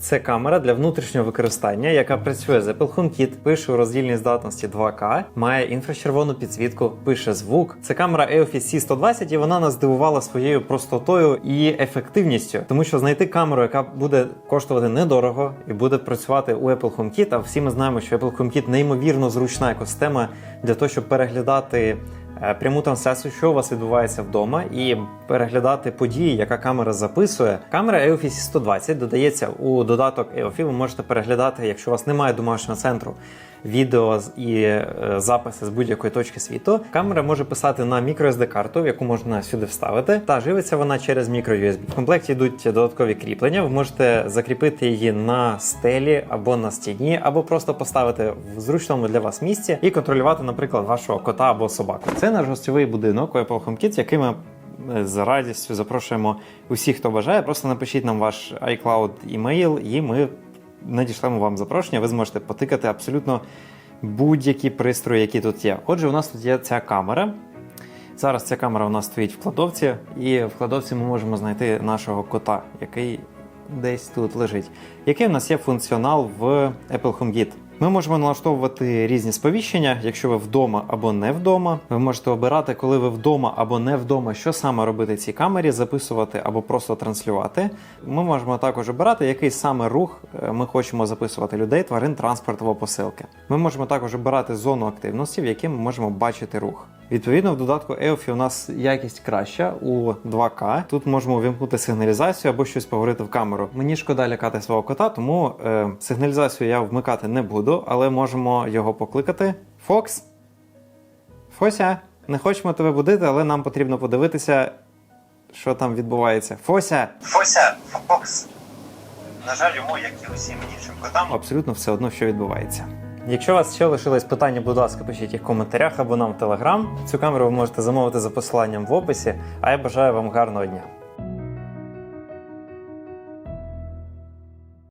Це камера для внутрішнього використання, яка працює з Apple HomeKit, пише у роздільній здатності 2К, має інфрачервону підсвітку, пише звук. Це камера EOS C120, і вона нас здивувала своєю простотою і ефективністю, тому що знайти камеру, яка буде коштувати недорого і буде працювати у Apple HomeKit, а всі ми знаємо, що Apple HomeKit неймовірно зручна екосистема для того, щоб переглядати пряму трансляцію, що у вас відбувається вдома, і переглядати події, яка камера записує. Камера EOFI 120 додається у додаток EOFI. Ви можете переглядати, якщо у вас немає домашнього центру. Відео і е, записи з будь-якої точки світу. Камера може писати на microSD карту, яку можна сюди вставити, та живиться вона через microUSB. В комплекті йдуть додаткові кріплення. Ви можете закріпити її на стелі або на стіні, або просто поставити в зручному для вас місці і контролювати, наприклад, вашого кота або собаку. Це наш гостьовий будинок у Apple HomeKit, який ми е, з радістю запрошуємо усіх, хто бажає. Просто напишіть нам ваш iCloud email, і ми надішлемо вам запрошення. Ви зможете потикати абсолютно будь-які пристрої, які тут є. Отже, у нас тут є ця камера. Зараз ця камера у нас стоїть в кладовці, і в кладовці ми можемо знайти нашого кота, який десь тут лежить. Який у нас є функціонал в Apple HomeKit? Ми можемо налаштовувати різні сповіщення, якщо ви вдома або не вдома. Ви можете обирати, коли ви вдома або не вдома, що саме робити цій камері, записувати або просто транслювати. Ми можемо також обирати, який саме рух е, ми хочемо записувати людей, тварин, транспорт або посилки. Ми можемо також обирати зону активності, в якій ми можемо бачити рух. Відповідно, в додатку EOFI у нас якість краща у 2К. Тут можемо увімкнути сигналізацію або щось поговорити в камеру. Мені шкода лякати свого кота, тому е, сигналізацію я вмикати не буду, але можемо його покликати. Фокс. Фося, не хочемо тебе будити, але нам потрібно подивитися, що там відбувається. Фося! Фося, Фокс. На жаль, йому, як і усім іншим котам, абсолютно все одно, що відбувається. Якщо у вас ще лишились питання, будь ласка, пишіть їх в коментарях або нам в телеграм. Цю камеру ви можете замовити за посиланням в описі. А я бажаю вам гарного дня.